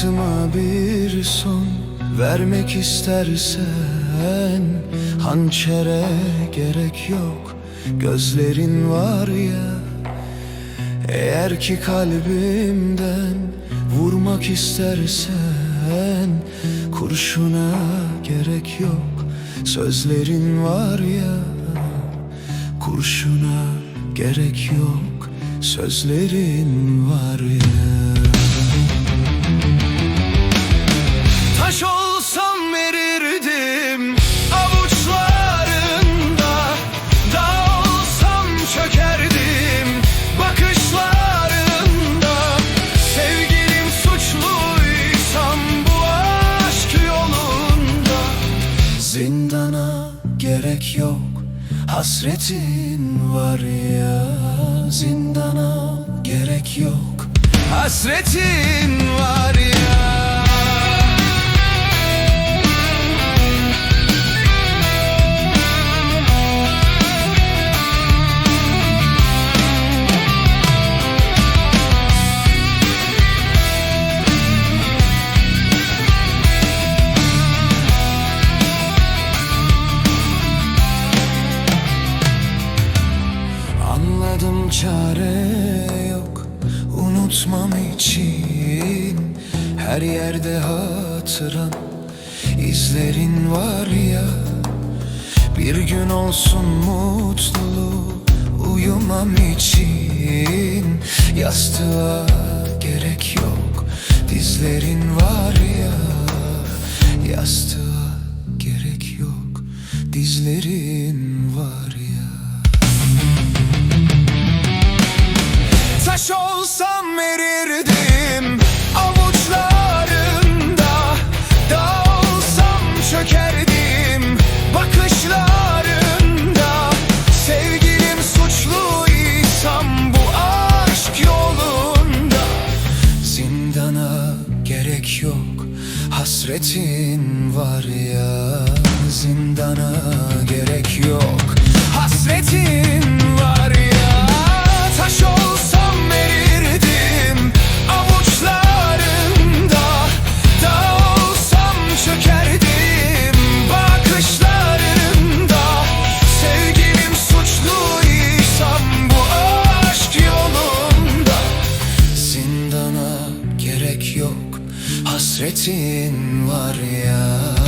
Hayatıma bir son vermek istersen Hançere gerek yok. Gözlerin var ya Eğer ki kalbimden vurmak istersen Kurşuna gerek yok. Sözlerin var ya Kurşuna gerek yok. Sözlerin var ya yok. Hasretin var ya Zindana gerek yok. Hasretin var çare yok. Unutmam için Her yerde hatıran izlerin var ya. Bir gün olsun mutluluğu uyumam için. Yastığa gerek yok dizlerin var ya. Yastığa gerek yok dizlerin Zindana gerek yok. Hasretin var ya Zindana gerek yok yok. Hasretin var ya.